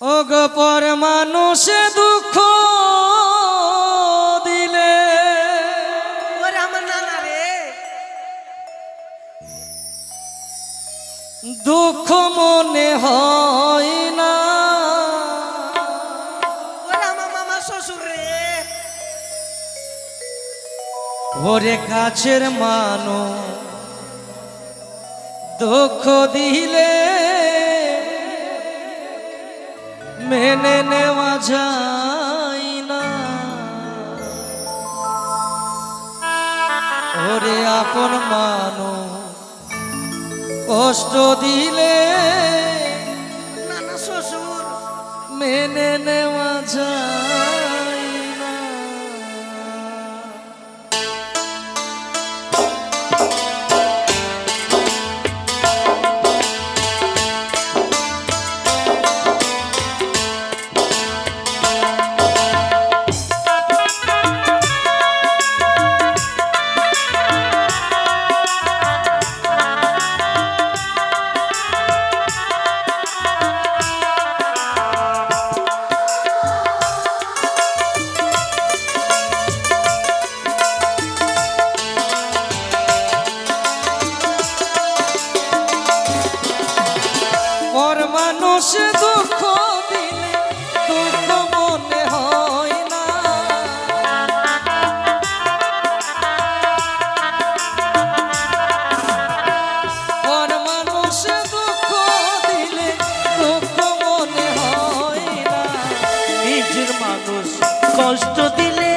অগপর মানুষে দুঃখ দিলে। দুঃখ মনে হয় না। ওরে আমার মামা শ্বশুর রে। ওরে কাছের মানো দুঃখ দিলে। মেনে নেওয়া যায় না। ওরে আপন মানো কষ্ট দিলে নানা শ্বশুর মেনে নেওয়া যায় মানুষ দুঃখ দিলে দুঃখ মনে হয় না। পর মানুষ দুঃখ দিলে দুঃখ মনে হয় না। নিজের মানুষ কষ্ট দিলে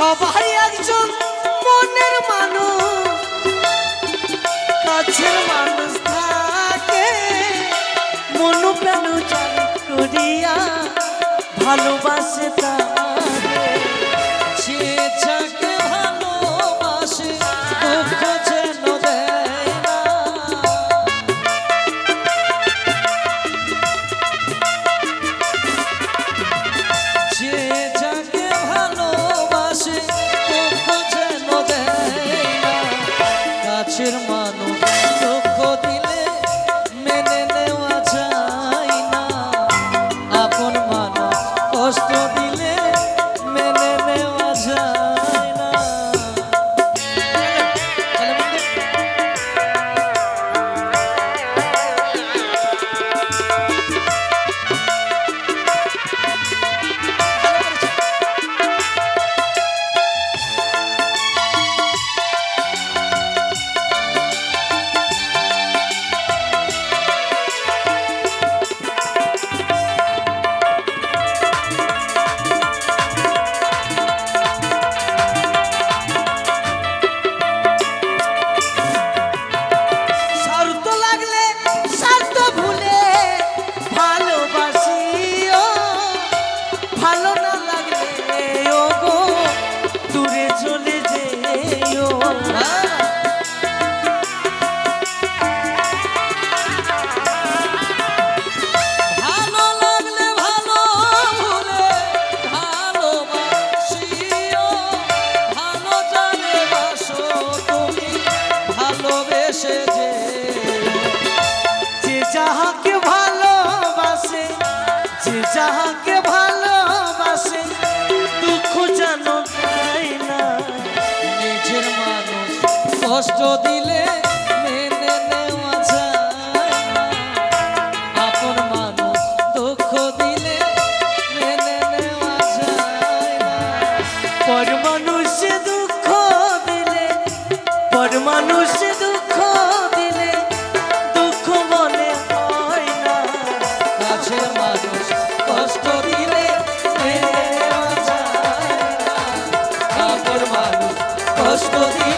সবাই একজন মনের মানুষ। যাহাকে ভালোবাসে দুঃখ তাই না। নিজের মানুষ কষ্ট দিলে Hoş.